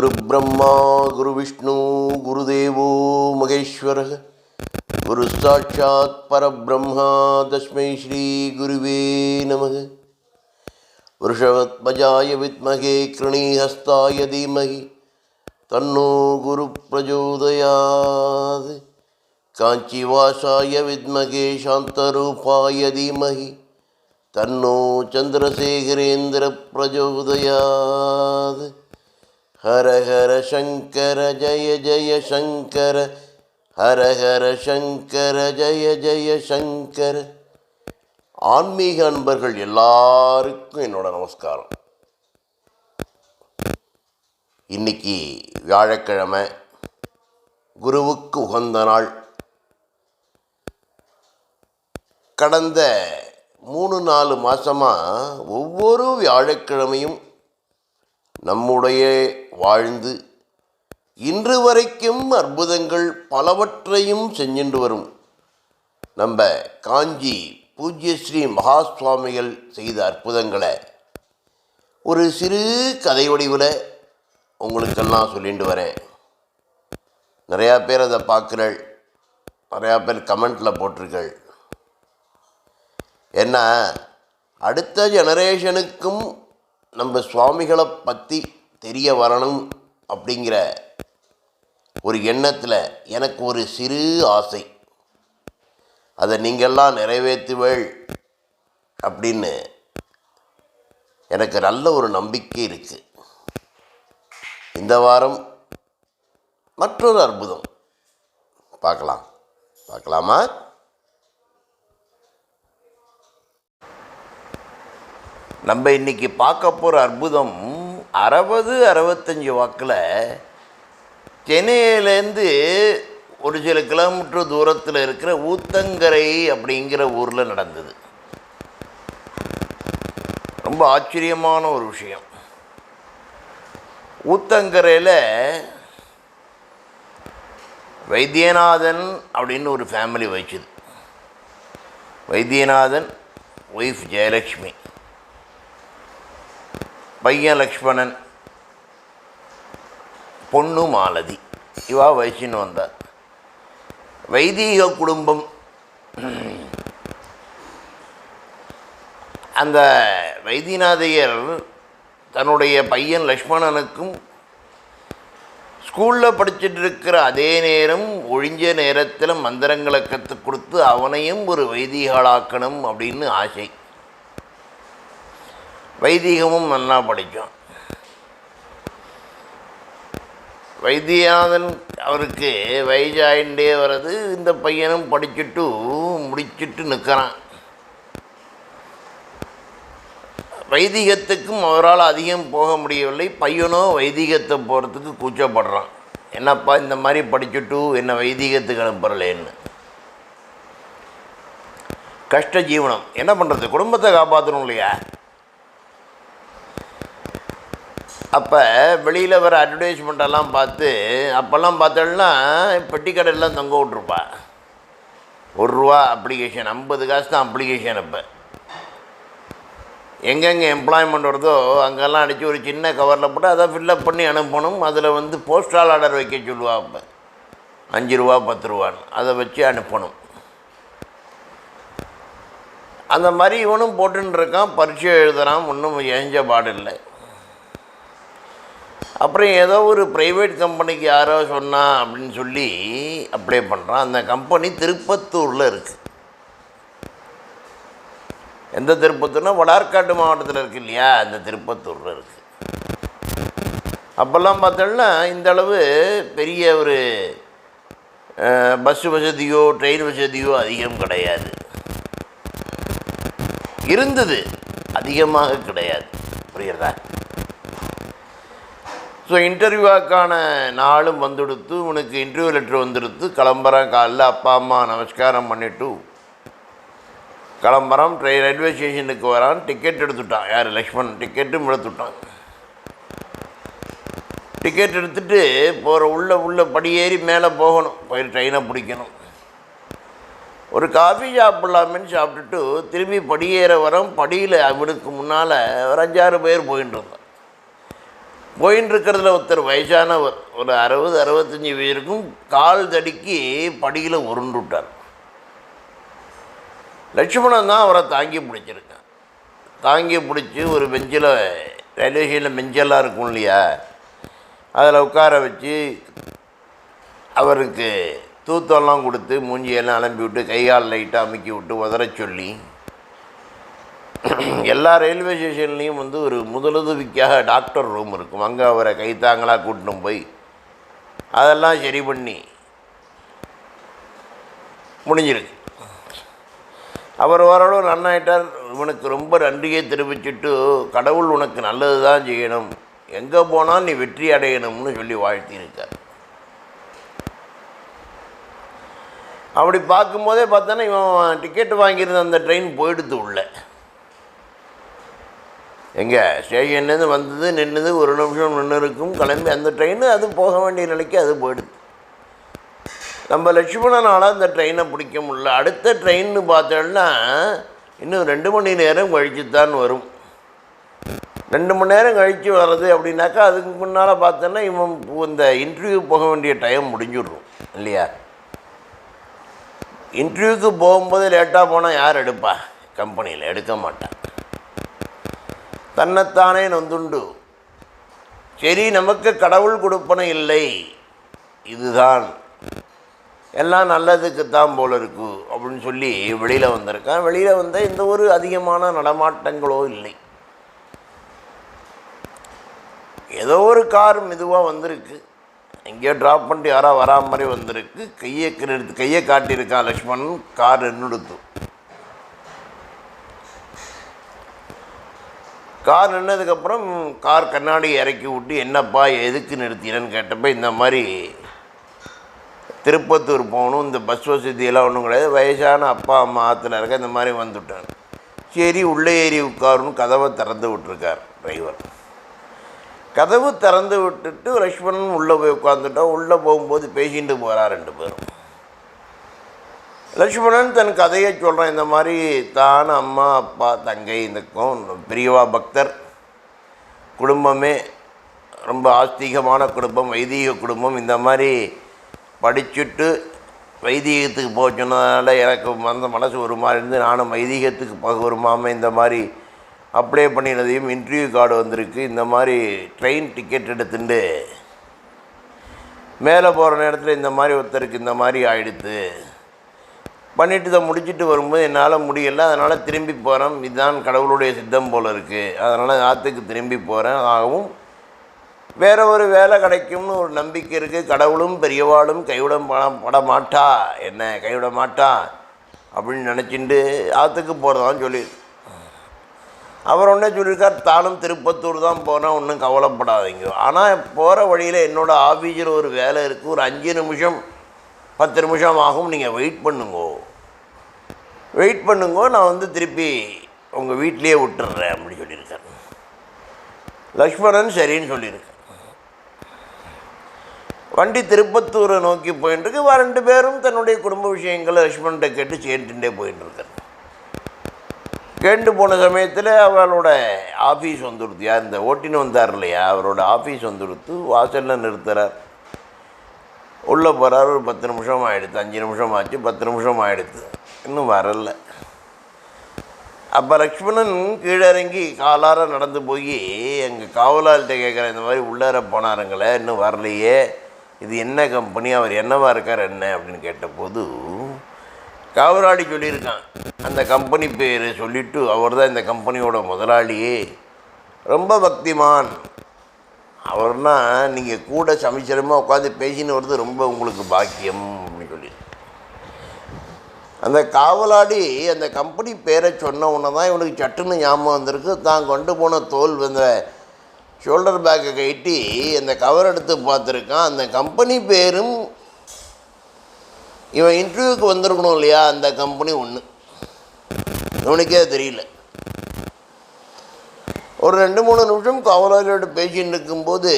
गुरुब्रह्मा गुरुविष्णु गुरुदेवो महेश्वरः गुरुसाक्षात् परब्रह्मा तस्मै श्रीगुरुवे नमः वृषवत्मजाय विद्महे कृणीहस्ताय धीमहि तन्नो गुरुप्रचोदयात् काञ्चीवासाय विद्महे शान्तरूपाय धीमहि तन्नो चन्द्रशेखरेन्द्रप्रचोदयात् ஹர ஹர சங்கர ஜய ஜய சங்கர ஹர ஹர சங்கர ஜய ஜய சங்கர. ஆன்மீக அன்பர்கள் எல்லாருக்கும் என்னோட நமஸ்காரம். இன்னைக்கு வியாழக்கிழமை குருவுக்கு உகந்த நாள். கடந்த மூணு நாலு மாதமாக ஒவ்வொரு வியாழக்கிழமையும் நம்முடைய வாழ்ந்து இன்று வரைக்கும் அற்புதங்கள் பலவற்றையும் செஞ்சுண்டு வரும். நம்ம காஞ்சி பூஜ்ய ஸ்ரீ மகா சுவாமிகள் செய்த அற்புதங்களை ஒரு சிறு கதை வடிவில் உங்களுக்கெல்லாம் சொல்லிட்டு வரேன். நிறையா பேர் அதை பார்க்குறள். நிறையா பேர் கமெண்ட்டில் போட்டிருக்கள். என்ன அடுத்த ஜெனரேஷனுக்கும் நம்ம சுவாமிகளை பற்றி தெரிய வரணும் அப்படிங்கிற ஒரு எண்ணத்தில் எனக்கு ஒரு சிறு ஆசை. அதை நீங்கள்லாம் நிறைவேற்றுவேள் அப்படின்னு எனக்கு நல்ல ஒரு நம்பிக்கை இருக்குது இந்த வாரம் மற்றொரு அற்புதம். பார்க்கலாம். பார்க்கலாமா? நம்ம இன்னைக்கு பார்க்க போகிற அற்புதம் அறுபது அறுபத்தஞ்சி வாக்கில் சென்னையிலேருந்து ஒரு சில கிலோமீட்டர் தூரத்தில் இருக்கிற ஊத்தங்கரை அப்படிங்கிற ஊரில் நடந்தது. ரொம்ப ஆச்சரியமான ஒரு விஷயம். ஊத்தங்கரையில் வைத்தியநாதன் அப்படின்னு ஒரு ஃபேமிலி வச்சுது. வைத்தியநாதன் ஒய்ஃப் ஜெயலக்ஷ்மி பையன் லக்ஷ்மணன் பொண்ணு மாலதி. இவா வயசுன்னு வந்தார் வைதீக குடும்பம். அந்த வைத்தியநாதையர் தன்னுடைய பையன் லக்ஷ்மணனுக்கும் ஸ்கூலில் படிச்சுட்டு இருக்கிற அதே நேரம் ஒழிஞ்ச நேரத்தில் மந்திரங்களை கற்றுக் கொடுத்து அவனையும் ஒரு வைதிகளாக்கணும் அப்படின்னு ஆசை. வைதிகமும் நல்லா படிக்கும். வைத்தியநாதன் அவருக்கு வயசாயிண்டே வர்றது இந்த பையனும் படிச்சுட்டு முடிச்சுட்டு நிற்கிறான் வைதிகத்துக்கும் அவரால் அதிகம் போக முடியவில்லை. பையனோ வைதிகத்தை போகிறதுக்கு கூச்சப்படுறான். என்னப்பா இந்த மாதிரி படிச்சுட்டு என்ன வைதிகத்துக்கு அனுப்புறலேன்னு. கஷ்ட ஜீவனம். என்ன பண்ணுறது குடும்பத்தை காப்பாற்றணும் இல்லையா? அப்போ வெளியில் வர அட்வர்டைஸ்மெண்ட்டெல்லாம் பார்த்து அப்போல்லாம் பார்த்தோம்னா பெட்டி கடையெல்லாம் தொங்க விட்ருப்பா ஒரு ரூபா அப்ளிகேஷன் ஐம்பது காசு தான் அப்ளிகேஷன் இப்போ. எங்கெங்கே எம்ப்ளாய்மெண்ட் வருதோ அங்கெல்லாம் அடித்து ஒரு சின்ன கவரில் போட்டு அதை ஃபில்லப் பண்ணி அனுப்பணும். அதில் வந்து போஸ்டால் ஆர்டர் வைக்க சொல்லுவா அப்போ. அஞ்சு ரூபா பத்து ரூபான்னு. அதை வச்சு அனுப்பணும். அந்த மாதிரி இவனும் போட்டுன்னு இருக்கான். பரீட்சை எழுதுகிறான் ஒன்றும் எஞ்ச பாடு இல்லை. அப்புறம் ஏதோ ஒரு ப்ரைவேட் கம்பெனிக்கு யாரோ சொன்னா அப்படின்னு சொல்லி அப்ளை பண்ணுறான் அந்த கம்பெனி திருப்பத்தூரில் இருக்குது எந்த திருப்பத்தூர்னா? வடார்காட்டு மாவட்டத்தில் இருக்கு இல்லையா? அந்த திருப்பத்தூரில் இருக்குது அப்போல்லாம் பார்த்தோம்னா இந்த அளவு பெரிய ஒரு பஸ் வசதியோ ட்ரெயின் வசதியோ அதிகம் கிடையாது. இருந்தது. அதிகமாக கிடையாது. புரியுறதா ஸோ இன்டர்வியூவாக்கான நாளும் வந்துடுத்து உனக்கு இன்டர்வியூ லெட்ரு வந்துடுத்து கிளம்புறேன் காலைல அப்பா அம்மா நமஸ்காரம் பண்ணிவிட்டு கிளம்புறான் ட்ரெயின் ரயில்வே ஸ்டேஷனுக்கு வரான். டிக்கெட் எடுத்துட்டான். யார்? லக்ஷ்மண். டிக்கெட்டும் எடுத்துட்டான். டிக்கெட் எடுத்துட்டு போகிற உள்ள உள்ள படியேறி மேலே போகணும். போய் ட்ரெயினை பிடிக்கணும். ஒரு காஃபி சாப்பிட்லாமேன்னு சாப்பிட்டுட்டு திரும்பி படியேற வரோம். படியில் அவனுக்கு முன்னால் ஒரு அஞ்சாறு பேர் போயின்னு இருந்தோம். போயின்னு இருக்கிறதுல ஒருத்தர் வயசானவர் ஒரு- அறுபது அறுபத்தஞ்சி வயதுக்கும் கால் தடுக்கி படியில் உருண்டு விட்டார். லட்சுமணன் தான் அவரை தாங்கி பிடிச்சிருக்கான். தாங்கி பிடிச்சி ஒரு பெஞ்சில் ரயில்வே ஸ்டேஷனில் பெஞ்செல்லாம் இருக்கும் இல்லையா? அதில் உட்கார வச்சு அவருக்கு தூத்தம்லாம் கொடுத்து மூஞ்சியெல்லாம் அலம்பி விட்டு கை கால் லைட்டாக அமுக்கி விட்டு உதற சொல்லி எல்லா ரயில்வே ஸ்டேஷன்லேயும் வந்து ஒரு முதலுதவிக்காக டாக்டர் ரூம் இருக்கும். அங்கே அவரை கைத்தாங்களாக கூட்டின்னு போய். அதெல்லாம் சரி பண்ணி முடிஞ்சிருக்கு அவர் ஓரளவு நன்னாயிட்டார். இவனுக்கு ரொம்ப நன்றியை தெரிவிச்சுட்டு கடவுள் உனக்கு நல்லது தான் செய்யணும். எங்கே போனால் நீ வெற்றி அடையணும்னு சொல்லி வாழ்த்தியிருக்கார். அப்படி பார்க்கும்போதே பார்த்தோன்னா இவன் டிக்கெட் வாங்கியிருந்த அந்த ட்ரெயின் போயிடுது உள்ளே. எங்கே? ஸ்டேஷன்லேருந்து வந்தது நின்றுது ஒரு நிமிஷம் நின்று இருக்கும் கிளம்பி அந்த ட்ரெயின் அது போக வேண்டிய நிலைக்கு அது போயிடுது. நம்ம லட்சுமணனால் அந்த ட்ரெயினை பிடிக்க முடியல. அடுத்த ட்ரெயின்னு பார்த்தோம்னா இன்னும் ரெண்டு மணி நேரம் கழித்து தான் வரும். ரெண்டு மணி நேரம் கழித்து வர்றது அப்படின்னாக்கா அதுக்கு முன்னால் பார்த்தோன்னா இவன் இந்த இன்டர்வியூ போக வேண்டிய டைம் முடிஞ்சிடும் இல்லையா? இன்டர்வியூக்கு போகும்போது லேட்டாக போனால் யார் எடுப்பா? கம்பெனியில் எடுக்க மாட்டான். தன்னைத்தானே நொந்துண்டு. சரி நமக்கு கடவுள் கொடுப்பன இல்லை. இதுதான். எல்லாம் நல்லதுக்கு தான் போல இருக்கு அப்படின்னு சொல்லி வெளியில் வந்திருக்கான். வெளியில் வந்த எந்த ஒரு அதிகமான நடமாட்டங்களோ இல்லை. ஏதோ ஒரு கார் மெதுவாக வந்திருக்கு. எங்கேயோ ட்ராப் பண்ணிட்டு யாரோ வரா மாதிரி வந்திருக்கு. கையை கையை காட்டியிருக்கான் லக்ஷ்மணன் கார் நின்றுடுத்து. கார் நின்னதுக்கப்புறம் கார் கண்ணாடி இறக்கி விட்டு என்னப்பா எதுக்கு நிறுத்தினேன்னு கேட்டப்ப இந்த மாதிரி திருப்பத்தூர் போகணும் இந்த பஸ் வசதியெல்லாம் ஒன்றும் கிடையாது. வயசான அப்பா அம்மா ஆற்றுல இருக்க இந்த மாதிரி வந்துவிட்டேன் சரி உள்ளே ஏறி உட்காருன்னு கதவை திறந்து விட்டுருக்கார் டிரைவர் கதவு திறந்து விட்டுட்டு லக்ஷ்மணன் உள்ளே போய் உட்காந்துட்டோம் உள்ளே போகும்போது பேசிட்டு போகிறா ரெண்டு பேரும். லக்ஷ்மணன் தன் கதையை சொல்கிறான் இந்த மாதிரி தான் அம்மா அப்பா தங்கை இந்த கோ- பக்தர் குடும்பமே ரொம்ப ஆஸ்திகமான குடும்பம் வைதீக குடும்பம் இந்த மாதிரி படிச்சுட்டு வைதீகத்துக்கு போக சொன்னதுனால எனக்கு அந்த மனசு ஒரு மாதிரி இருந்து நானும் வைதீகத்துக்கு போக வருமாம இந்த மாதிரி அப்ளை பண்ணினதையும் இன்டர்வியூ கார்டு வந்திருக்கு. இந்த மாதிரி ட்ரெயின் டிக்கெட் எடுத்துட்டு மேலே போகிற நேரத்தில் இந்த மாதிரி ஒருத்தருக்கு இந்த மாதிரி ஆயிடுத்து. பண்ணிட்டு இதை முடிச்சுட்டு வரும்போது என்னால் முடியல. அதனால் திரும்பி போகிறேன் இதுதான் கடவுளுடைய சித்தம் போல் இருக்குது அதனால் ஆற்றுக்கு திரும்பி போகிறேன் ஆகவும் வேறு ஒரு வேலை கிடைக்கும்னு ஒரு நம்பிக்கை இருக்குது கடவுளும் பெரியவாளும் கைவிட பட- பட மாட்டா. என்ன கைவிட மாட்டா? அப்படின்னு நினச்சிட்டு ஆற்றுக்கு போகிறதான்னு சொல்லி. அவர் ஒன்றே சொல்லியிருக்கார் தானும் திருப்பத்தூர் தான் போகிறேன் ஒன்றும் கவலைப்படாதீங்க. ஆனால் போகிற வழியில் என்னோடய ஆஃபீஸில் ஒரு வேலை இருக்குது ஒரு அஞ்சு நிமிஷம் பத்து நிமிஷம் ஆகும் நீங்கள் வெயிட் பண்ணுங்கோ. வெயிட் பண்ணுங்கோ நான் வந்து திருப்பி உங்கள் வீட்லேயே விட்டுறேன் அப்படி சொல்லியிருக்கேன் லக்ஷ்மணன் சரின்னு சொல்லியிருக்கேன் வண்டி திருப்பத்தூரை நோக்கி போயின்ட்டுருக்கு. இருக்கு ரெண்டு பேரும் தன்னுடைய குடும்ப விஷயங்களை லக்ஷ்மண்கிட்ட கேட்டு சேர்ந்துட்டே போயின்னு கேண்டு கேட்டு போன சமயத்தில் அவளோட ஆஃபீஸ் வந்துடுத்து யார் இந்த ஓட்டின்னு வந்தார் இல்லையா? அவரோட ஆஃபீஸ் வந்துடுத்து வாசலில் நிறுத்துகிறார் உள்ளே போகிறார் ஒரு பத்து நிமிஷம் ஆகிடுது அஞ்சு நிமிஷம் ஆச்சு பத்து நிமிஷம் ஆகிடுது இன்னும் வரல. அப்போ லக்ஷ்மணன் கீழே இறங்கி காலார நடந்து போய் எங்கள் காவலாள்கிட்ட கேட்குறேன் இந்த மாதிரி உள்ளார போனாருங்களே இன்னும் வரலையே. இது என்ன கம்பெனி அவர் என்னவா இருக்கார் என்ன அப்படின்னு கேட்டபோது காவலாளி சொல்லியிருக்கான். அந்த கம்பெனி பேர் சொல்லிவிட்டு அவர் தான் இந்த கம்பெனியோட முதலாளியே. ரொம்ப பக்திமான். அவர்னா நீங்கள் கூட சமைச்சரமாக உட்காந்து பேசின்னு வருது ரொம்ப உங்களுக்கு பாக்கியம் அப்படின்னு சொல்லி அந்த காவலாடி அந்த கம்பெனி பேரை சொன்ன உடனே தான் இவனுக்கு சட்டுன்னு ஞாபகம் வந்திருக்கு. தான் கொண்டு போன தோல் அந்த ஷோல்டர் பேக்கை கட்டி அந்த கவர் எடுத்து பார்த்துருக்கான். அந்த கம்பெனி பேரும் இவன் இன்டர்வியூக்கு வந்திருக்கணும் இல்லையா? அந்த கம்பெனி ஒன்று இவனுக்கே தெரியல. ஒரு ரெண்டு மூணு நிமிஷம் காவலாளியோட பேசின்னு இருக்கும்போது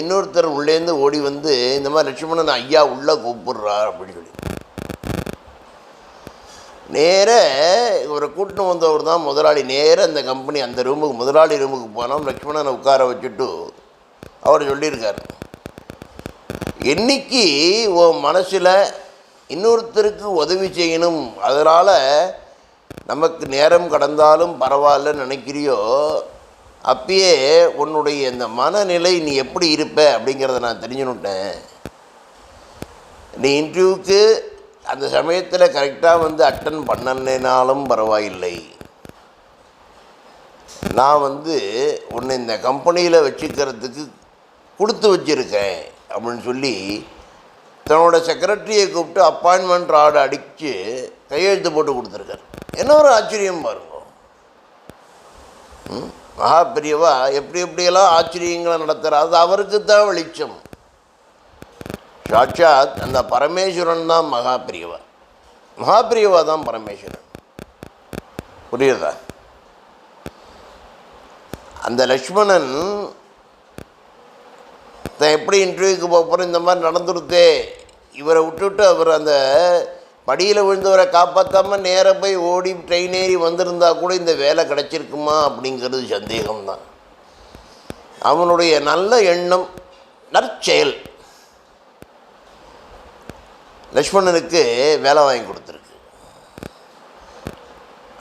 இன்னொருத்தர் உள்ளேருந்து ஓடி வந்து இந்த மாதிரி லட்சுமணன் ஐயா உள்ளே கூப்பிடுறார் அப்படின்னு சொல்லி. நேர இவரை கூட்டின்னு வந்தவர் தான் முதலாளி. நேராக அந்த கம்பெனி அந்த ரூமுக்கு முதலாளி ரூமுக்கு போனோம் லக்ஷ்மணனை உட்கார வச்சுட்டு அவர் சொல்லியிருக்கார். என்னைக்கு உன் மனசில் இன்னொருத்தருக்கு உதவி செய்யணும் அதனால் நமக்கு நேரம் கடந்தாலும் பரவாயில்லன்னு நினைக்கிறியோ அப்பயே உன்னுடைய இந்த மனநிலை நீ எப்படி இருப்ப அப்படிங்கிறத நான் தெரிஞ்சுனுட்டேன் நீ இன்டர்வியூக்கு அந்த சமயத்தில் கரெக்டாக வந்து அட்டன் பண்ணினாலும் பரவாயில்லை. நான் வந்து உன்னை இந்த கம்பெனியில் வச்சுக்கிறதுக்கு கொடுத்து வச்சுருக்கேன் அப்படின்னு சொல்லி தன்னோட செக்ரட்டரியை கூப்பிட்டு அப்பாயின்மெண்ட் ஆர்டு அடித்து கையெழுத்து போட்டு கொடுத்துருக்காரு. என்ன ஒரு ஆச்சரியம் பாருங்க. ம்? மகா பெரியவா எப்படி எப்படியெல்லாம் ஆச்சரியங்களை நடத்துகிறார் அது அவருக்கு தான் வெளிச்சம். சாட்சாத் அந்த பரமேஸ்வரன் தான் மகா பெரியவா மகா தான் பரமேஸ்வரன். புரியுதா? அந்த லக்ஷ்மணன் தான் எப்படி இன்டர்வியூக்கு போகிறோம் இந்த மாதிரி நடந்துருத்தே. இவரை விட்டுவிட்டு அவர் அந்த படியில் விழுந்தவரை காப்பாற்றாமல் நேராக போய் ஓடி ட்ரெயின் ஏறி வந்திருந்தா கூட இந்த வேலை கிடச்சிருக்குமா அப்படிங்கிறது சந்தேகம்தான். அவனுடைய நல்ல எண்ணம் நற்செயல். லக்ஷ்மணனுக்கு வேலை வாங்கி கொடுத்துருக்கு.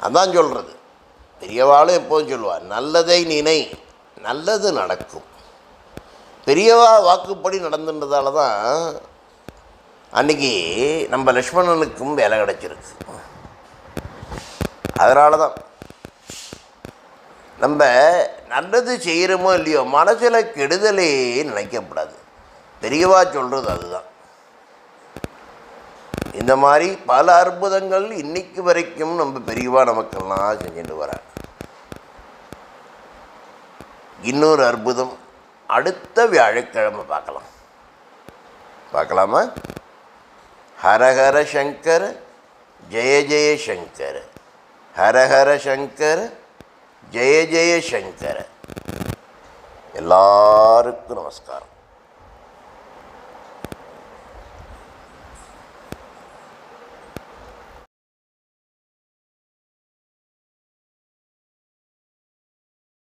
அதான் சொல்கிறது பெரியவாளும் எப்போதும் சொல்லுவாள் நல்லதை நினை நல்லது நடக்கும். பெரியவா வாக்குப்படி நடந்துன்றதால தான் அன்றைக்கி நம்ம லக்ஷ்மணனுக்கும் வேலை கிடைச்சிருக்கு. அதனால தான் நம்ம நல்லது செய்கிறோமோ இல்லையோ மனசில் கெடுதலே நினைக்கப்படாது. பெரியவா சொல்கிறது அதுதான். இந்த மாதிரி பல அற்புதங்கள் இன்னைக்கு வரைக்கும் நம்ம பெரியவா நமக்கெல்லாம் செஞ்சுட்டு வர இன்னொரு அற்புதம் அடுத்த வியாழக்கிழமை பார்க்கலாம். பார்க்கலாமா? ஹரஹர சங்கர் ஜெய ஜெயசங்கர் ஹரஹர சங்கர் ஜெய ஜெயசங்கர் எல்லாருக்கும் நமஸ்காரம்.